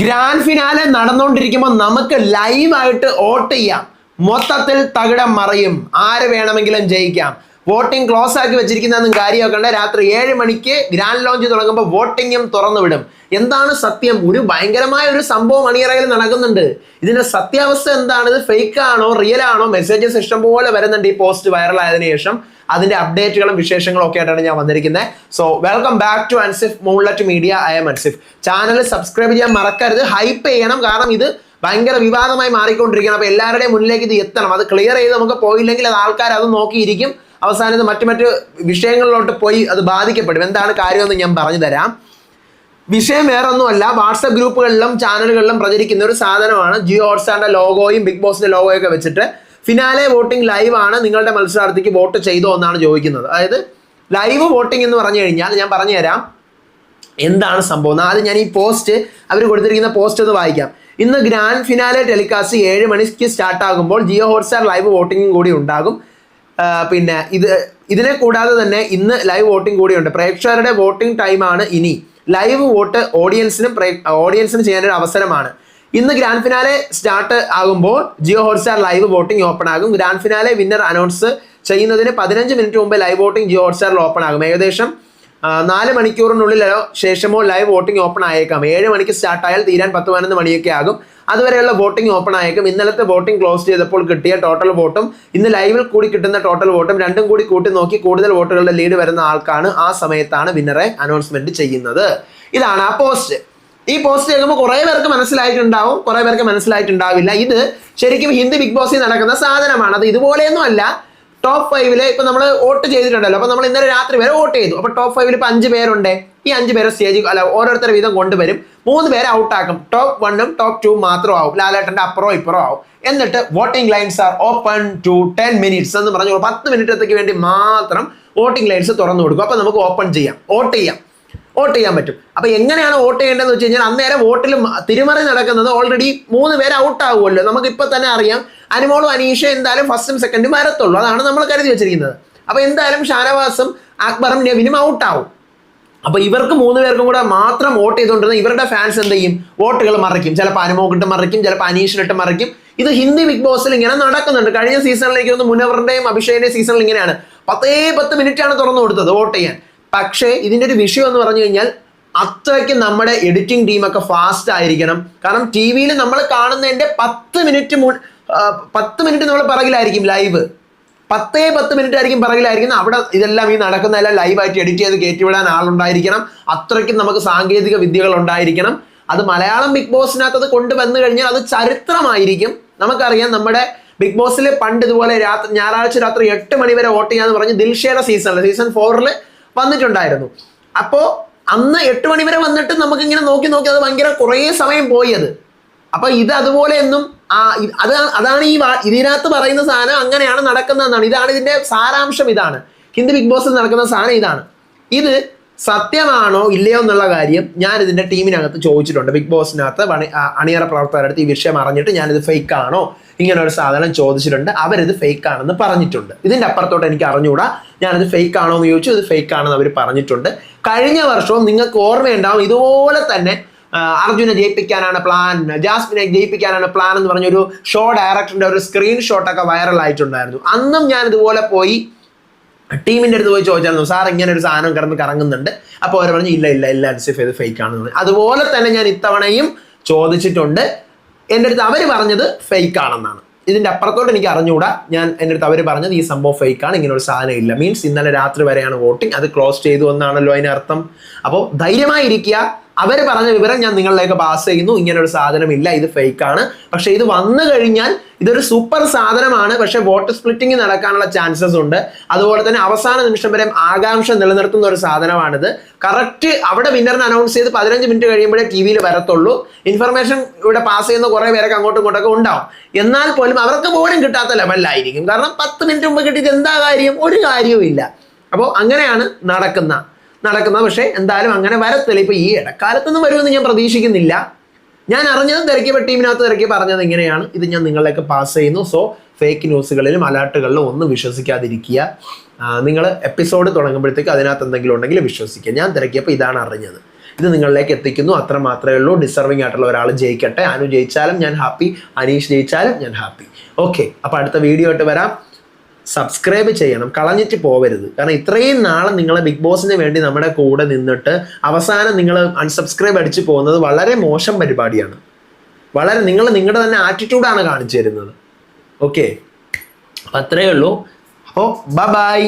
Grand finale നടന്നുകൊണ്ടിരിക്കുമ്പോൾ നമുക്ക് ലൈവായിട്ട് വോട്ട് ചെയ്യാം. മൊത്തത്തിൽ തകിടം മറയും. ആര് വേണമെങ്കിലും ജയിക്കാം. വോട്ടിംഗ് ക്ലോസ് ആക്കി വെച്ചിരിക്കുന്നതെന്നും കാര്യമൊക്കെ ഉണ്ട്. രാത്രി ഏഴ് മണിക്ക് ഗ്രാൻഡ് ലോഞ്ച് തുടങ്ങുമ്പോൾ വോട്ടിങ്ങും തുറന്നു വിടും എന്താണ് സത്യം? ഒരു ഭയങ്കരമായ ഒരു സംഭവം അണിയറയിൽ നടക്കുന്നുണ്ട്. ഇതിന്റെ സത്യാവസ്ഥ എന്താണ് ഇത് ഫേക്ക് ആണോ? റിയൽ ആണോ? മെസ്സേജസ് ഇഷ്ടം പോലെ വരുന്നുണ്ട് ഈ പോസ്റ്റ് വൈറലായതിനു ശേഷം. അതിന്റെ അപ്ഡേറ്റുകളും വിശേഷങ്ങളും ഒക്കെ ആയിട്ടാണ് ഞാൻ വന്നിരിക്കുന്നത് so welcome back to Ansif moonlit media I M Ansif channel subscribe ചെയ്യാൻ മറക്കരുത്. ഹൈപ്പ് ചെയ്യണം. കാരണം ഇത് ഭയങ്കര വിവാദമായി മാറിക്കൊണ്ടിരിക്കണം അപ്പൊ എല്ലാവരുടെയും മുന്നിലേക്ക് ഇത് എത്തണം. അത് ക്ലിയർ ചെയ്ത് നമുക്ക് പോയില്ലെങ്കിൽ അത് ആൾക്കാർ അത് നോക്കിയിരിക്കും. അവസാനം ഇത് മറ്റു മറ്റു വിഷയങ്ങളിലോട്ട് പോയി അത് ബാധിക്കപ്പെടും. എന്താണ് കാര്യമെന്ന് ഞാൻ പറഞ്ഞു തരാം. വിഷയം വേറൊന്നുമല്ല. വാട്സപ്പ് ഗ്രൂപ്പുകളിലും ചാനലുകളിലും പ്രചരിക്കുന്ന ഒരു സാധനമാണ്. ജിയോ ഹോട്ട്സ്റ്റാറിന്റെ ലോഗോയും ബിഗ് ബോസിന്റെ ലോഗോയൊക്കെ വെച്ചിട്ട് ഫിനാലെ വോട്ടിംഗ് ലൈവ് ആണ് നിങ്ങളുടെ മത്സരാർത്ഥിക്ക് വോട്ട് ചെയ്തോ എന്നാണ് ചോദിക്കുന്നത്. അതായത് ലൈവ് വോട്ടിംഗ് എന്ന് പറഞ്ഞു കഴിഞ്ഞാൽ ഞാൻ പറഞ്ഞു തരാം എന്താണ് സംഭവം. ആദ്യം ഞാൻ ഈ പോസ്റ്റ് അവർ കൊടുത്തിരിക്കുന്ന പോസ്റ്റ് ഒന്ന് വായിക്കാം. ഇന്ന് ഗ്രാൻഡ് ഫിനാലെ ടെലികാസ്റ്റ് ഏഴ് മണിക്ക് സ്റ്റാർട്ട് ആകുമ്പോൾ ജിയോ ഹോട്ട്സ്റ്റാർ ലൈവ് വോട്ടിംഗും കൂടി ഉണ്ടാകും. പിന്നെ ഇത് ഇതിനെ കൂടാതെ തന്നെ ഇന്ന് ലൈവ് വോട്ടിംഗ് കൂടിയുണ്ട് പ്രേക്ഷകരുടെ വോട്ടിംഗ് ടൈമാണ് ഇനി. ലൈവ് വോട്ട് ഓഡിയൻസിനും ഓഡിയൻസിനും ചെയ്യാനൊരു അവസരമാണ്. ഇന്ന് ഗ്രാൻഡ് ഫിനാലെ സ്റ്റാർട്ട് ആകുമ്പോൾ Jio Hotstar live voting open ആകും. ഗ്രാൻഡ് ഫിനാലെ വിന്നർ അനൗൺസ് ചെയ്യുന്നതിന് പതിനഞ്ച് മിനിറ്റ് മുമ്പ് ലൈവ് വോട്ടിംഗ് ജിയോ ഹോട്ട്സ്റ്റാറിൽ ഓപ്പൺ ആകും. ഏകദേശം നാല് മണിക്കൂറിനുള്ളിലോ ശേഷമോ ലൈവ് വോട്ടിംഗ് ഓപ്പൺ ആയേക്കാം. ഏഴ് മണിക്ക് സ്റ്റാർട്ട് ആയാൽ തീരാൻ പത്ത് പതിനൊന്ന് മണിയൊക്കെ ആകും. അതുവരെയുള്ള വോട്ടിംഗ് ഓപ്പൺ ആയേക്കും. ഇന്നലത്തെ വോട്ടിംഗ് ക്ലോസ് ചെയ്തപ്പോൾ കിട്ടിയ ടോട്ടൽ വോട്ടും ഇന്ന് ലൈവിൽ കൂടി കിട്ടുന്ന ടോട്ടൽ വോട്ടും രണ്ടും കൂടി കൂട്ടി നോക്കി കൂടുതൽ വോട്ടുകളുടെ ലീഡ് വരുന്ന ആൾക്കാണ് ആ സമയത്താണ് വിന്നറെ അനൗൺസ്മെന്റ് ചെയ്യുന്നത്. ഇതാണ് ആ പോസ്റ്റ് ഈ പോസ്റ്റ് കേൾക്കുമ്പോൾ കുറേ പേർക്ക് മനസ്സിലായിട്ടുണ്ടാവും കുറേ പേർക്ക് മനസ്സിലായിട്ടുണ്ടാവില്ല. ഇത് ശരിക്കും ഹിന്ദി ബിഗ് ബോസിൽ നടക്കുന്ന സാധനമാണ്. അത് ഇതുപോലെയൊന്നും അല്ല. ടോപ്പ് ഫൈവിൽ ഇപ്പൊ നമ്മൾ വോട്ട് ചെയ്തിട്ടുണ്ടല്ലോ. അപ്പൊ നമ്മൾ ഇന്നലെ രാത്രി വരെ വോട്ട് ചെയ്തു. അപ്പൊ ടോപ്പ് ഫൈവിൽ ഇപ്പൊ അഞ്ച് പേരുണ്ട്. ഈ അഞ്ച് പേരെ സ്റ്റേജ് അല്ല ഓരോരുത്തർ വീതം കൊണ്ടുവരും. മൂന്ന് പേരെ ഔട്ടാക്കും ടോപ്പ് വണ്ണും ടോപ്പ് ടു മാത്രം ആവും. ലാലേട്ടന്റെ അപ്പുറോ ഇപ്പുറോ ആവും. എന്നിട്ട് voting lines are open to ten minutes എന്ന് പറഞ്ഞു പത്ത് മിനിറ്റത്തേക്ക് വേണ്ടി മാത്രം വോട്ടിംഗ് ലൈൻസ് തുറന്നു കൊടുക്കും. അപ്പൊ നമുക്ക് ഓപ്പൺ ചെയ്യാം. വോട്ട് ചെയ്യാം. വോട്ട് ചെയ്യാൻ പറ്റും. അപ്പൊ എങ്ങനെയാണ് വോട്ട് ചെയ്യേണ്ടതെന്ന് വെച്ച് കഴിഞ്ഞാൽ അന്നേരം വോട്ടിൽ തിരുമറി നടക്കുന്നത് ഓൾറെഡി മൂന്ന് പേര് ഔട്ട് ആകുമല്ലോ നമുക്ക് ഇപ്പൊ തന്നെ അറിയാം. അനുമോളും അനീഷ എന്തായാലും ഫസ്റ്റും സെക്കൻഡും വരത്തുള്ളൂ. അതാണ് നമ്മൾ കരുതി വെച്ചിരിക്കുന്നത്. അപ്പൊ എന്തായാലും ഷാനവാസും അക്ബറും നെവിനും ഔട്ട് ആവും. അപ്പൊ ഇവർക്ക് മൂന്ന് പേർക്കും കൂടെ മാത്രം വോട്ട് ചെയ്തുകൊണ്ടിരുന്ന ഇവരുടെ ഫാൻസ് എന്ത് ചെയ്യും? വോട്ടുകൾ മറിക്കും. ചിലപ്പോൾ അനുമോക്കിട്ട് മറിക്കും ചിലപ്പോൾ അനീഷിനിട്ട് മറിക്കും. ഇത് ഹിന്ദി ബിഗ് ബോസിൽ ഇങ്ങനെ നടക്കുന്നുണ്ട്. കഴിഞ്ഞ സീസണിലേക്ക് ഒന്ന് മുനവറിന്റെയും അഭിഷേകിന്റെയും സീസണിൽ ഇങ്ങനെയാണ്. പത്തേ പത്ത് മിനിറ്റ് ആണ് തുറന്നു കൊടുത്തത് വോട്ട് ചെയ്യാൻ. പക്ഷേ ഇതിന്റെ ഒരു വിഷയം എന്ന് പറഞ്ഞു കഴിഞ്ഞാൽ അത്രയ്ക്ക് നമ്മുടെ എഡിറ്റിംഗ് ടീമൊക്കെ ഫാസ്റ്റ് ആയിരിക്കണം. കാരണം ടി വിയിൽ നമ്മൾ കാണുന്നതിന്റെ പത്ത് മിനിറ്റ് മുൻ പത്ത് മിനിറ്റ് നമ്മൾ പിറകിലായിരിക്കും ലൈവ് പത്തേ പത്ത് മിനിറ്റ് ആയിരിക്കും പറകിലായിരിക്കുന്നത്. അവിടെ ഇതെല്ലാം ഈ നടക്കുന്നതെല്ലാം ലൈവായിട്ട് എഡിറ്റ് ചെയ്ത് കയറ്റിവിടാൻ ആളുണ്ടായിരിക്കണം. അത്രയ്ക്കും നമുക്ക് സാങ്കേതിക വിദ്യകൾ ഉണ്ടായിരിക്കണം. അത് മലയാളം ബിഗ് ബോസിനകത്ത് അത് കൊണ്ടുവന്നു കഴിഞ്ഞാൽ അത് ചരിത്രമായിരിക്കും. നമുക്കറിയാം നമ്മുടെ ബിഗ് ബോസിൽ പണ്ട് ഇതുപോലെ രാത്രി ഞായറാഴ്ച രാത്രി എട്ട് മണി വരെ വോട്ട് ചെയ്യാന്ന് പറഞ്ഞ് ദിൽഷയുടെ സീസണിൽ സീസൺ ഫോറിൽ വന്നിട്ടുണ്ടായിരുന്നു. അപ്പോൾ അന്ന് എട്ട് മണി വരെ വന്നിട്ട് നമുക്ക് ഇങ്ങനെ നോക്കി നോക്കി അത് ഭയങ്കര കുറേ സമയം പോയി അത് അപ്പൊ ഇത് അതുപോലെ എന്നും ആ അത് അതാണ് ഈ ഇതിനകത്ത് പറയുന്ന സാധനം അങ്ങനെയാണ് നടക്കുന്നതെന്നാണ് ഇതാണ് ഇതിന്റെ സാരാംശം ഇതാണ്. ഹിന്ദി ബിഗ് ബോസിൽ നടക്കുന്ന സാധനം ഇതാണ്. ഇത് സത്യമാണോ ഇല്ലയോ എന്നുള്ള കാര്യം ഞാൻ ഇതിന്റെ ടീമിനകത്ത് ചോദിച്ചിട്ടുണ്ട്. ബിഗ് ബോസിനകത്ത് അണിയറ പ്രവർത്തകരുടെ അടുത്ത് ഈ വിഷയം അറിഞ്ഞിട്ട് ഞാനിത് ആണോ? ഇങ്ങനെ ഒരു സാധനം ചോദിച്ചിട്ടുണ്ട്. അവരിത് ഫേക്ക് ആണെന്ന് പറഞ്ഞിട്ടുണ്ട്. ഇതിന്റെ അപ്പുറത്തോട്ട് എനിക്ക് അറിഞ്ഞുകൂടാ ഞാനിത് ഫേക്ക് ആണോ എന്ന് ചോദിച്ചു. ഇത് ഫേക്ക് ആണെന്ന് അവർ പറഞ്ഞിട്ടുണ്ട്. കഴിഞ്ഞ വർഷവും നിങ്ങൾക്ക് ഓർമ്മയുണ്ടാവും. ഇതുപോലെ തന്നെ അർജുനെ ജയിപ്പിക്കാനാണ് പ്ലാൻ ജാസ്മിനെ ജയിപ്പിക്കാനാണ് പ്ലാൻ എന്ന് പറഞ്ഞൊരു ഷോ ഡയറക്ടറിന്റെ ഒരു സ്ക്രീൻഷോട്ടൊക്കെ വൈറൽ ആയിട്ടുണ്ടായിരുന്നു. അന്നും ഞാൻ ഇതുപോലെ പോയി ടീമിന്റെ അടുത്ത് പോയി ചോദിച്ചായിരുന്നു സാർ ഇങ്ങനെ ഒരു സാധനം കിടന്ന് കറങ്ങുന്നുണ്ട്. അപ്പോൾ അവർ പറഞ്ഞു ഇല്ല ഇല്ല ഇല്ല അൻസിഫ് ഇത് ഫേക്ക് ആണെന്ന് പറഞ്ഞു. അതുപോലെ തന്നെ ഞാൻ ഇത്തവണയും ചോദിച്ചിട്ടുണ്ട്. എന്റെ അടുത്ത് അവർ പറഞ്ഞത് ഫേക്ക് ആണെന്നാണ്. ഇതിന്റെ അപ്പുറത്തോട്ട് എനിക്ക് അറിഞ്ഞുകൂടാ. ഞാൻ എന്റെ അടുത്ത് അവർ പറഞ്ഞത് ഈ സംഭവം ഫേക്ക് ആണ് ഇങ്ങനെ ഒരു സാധനം ഇല്ല. മീൻസ് ഇന്നലെ രാത്രി വരെയാണ് വോട്ടിംഗ്. അത് ക്ലോസ് ചെയ്തു എന്നാണല്ലോ അതിനർത്ഥം. അപ്പോൾ ധൈര്യമായിരിക്കുക. അവർ പറഞ്ഞ വിവരം ഞാൻ നിങ്ങളിലേക്ക് പാസ് ചെയ്യുന്നു. ഇങ്ങനെ ഒരു സാധനം ഇല്ല ഇത് ഫേക്ക് ആണ്. പക്ഷെ ഇത് വന്നു കഴിഞ്ഞാൽ ഇതൊരു സൂപ്പർ സാധനമാണ്. പക്ഷെ വോട്ട് സ്പ്ലിറ്റിംഗ് നടക്കാനുള്ള ചാൻസസ് ഉണ്ട്. അതുപോലെ തന്നെ അവസാന നിമിഷം വരെ ആകാംക്ഷ നിലനിർത്തുന്ന ഒരു സാധനമാണിത്. കറക്റ്റ് അവിടെ വിന്നറിനെ അനൗൺസ് ചെയ്ത് പതിനഞ്ച് മിനിറ്റ് കഴിയുമ്പോഴേ ടി വിയിൽ വരത്തുള്ളൂ. ഇൻഫർമേഷൻ ഇവിടെ പാസ് ചെയ്യുന്ന കുറേ പേരൊക്കെ അങ്ങോട്ടും ഇങ്ങോട്ടൊക്കെ ഉണ്ടാവും. എന്നാൽ പോലും അവർക്ക് പോലും കിട്ടാത്ത ലെവലിലായിരിക്കും കാരണം പത്ത് മിനിറ്റ് മുമ്പ് കിട്ടിയിട്ട് എന്താ കാര്യം? ഒരു കാര്യവും ഇല്ല അപ്പോൾ അങ്ങനെയാണ് നടക്കുന്ന നടക്കുന്നത് പക്ഷേ എന്തായാലും അങ്ങനെ വരത്തില്ല. ഇപ്പൊ ഈ ഇടക്കാലത്തൊന്നും വരുമെന്ന് ഞാൻ പ്രതീക്ഷിക്കുന്നില്ല. ഞാൻ അറിഞ്ഞത് തിരക്കിയ ടീമിനകത്ത് തിരക്കി പറഞ്ഞത് ഇങ്ങനെയാണ്. ഇത് ഞാൻ നിങ്ങളിലേക്ക് പാസ് ചെയ്യുന്നു. സോ ഫേക്ക് ന്യൂസുകളിലും അലേർട്ടുകളിലും ഒന്നും വിശ്വസിക്കാതിരിക്കുക. നിങ്ങൾ എപ്പിസോഡ് തുടങ്ങുമ്പോഴത്തേക്ക് അതിനകത്ത് എന്തെങ്കിലും ഉണ്ടെങ്കിൽ വിശ്വസിക്കുക. ഞാൻ തിരക്കിയപ്പോൾ ഇതാണ് അറിഞ്ഞത്. ഇത് നിങ്ങളിലേക്ക് എത്തിക്കുന്നു. അത്ര മാത്രമേ ഉള്ളൂ. ഡിസർവിംഗ് ആയിട്ടുള്ള ഒരാൾ ജയിക്കട്ടെ. അനു ജയിച്ചാലും ഞാൻ ഹാപ്പി അനീഷ് ജയിച്ചാലും ഞാൻ ഹാപ്പി ഓക്കെ അപ്പോൾ അടുത്ത വീഡിയോ ആയിട്ട് വരാം. സബ്സ്ക്രൈബ് ചെയ്യണം. കളഞ്ഞിട്ട് പോവരുത്. കാരണം ഇത്രയും നാളെ നിങ്ങളെ ബിഗ് ബോസിന് വേണ്ടി നമ്മുടെ കൂടെ നിന്നിട്ട് അവസാനം നിങ്ങൾ അൺസബ്സ്ക്രൈബ് അടിച്ച് പോകുന്നത് വളരെ മോശം പരിപാടിയാണ്. വളരെ നിങ്ങൾ നിങ്ങളുടെ തന്നെ ആറ്റിറ്റ്യൂഡാണ് കാണിച്ചു തരുന്നത്. ഓക്കെ അപ്പം അത്രയേ ഉള്ളൂ. അപ്പോൾ ബൈ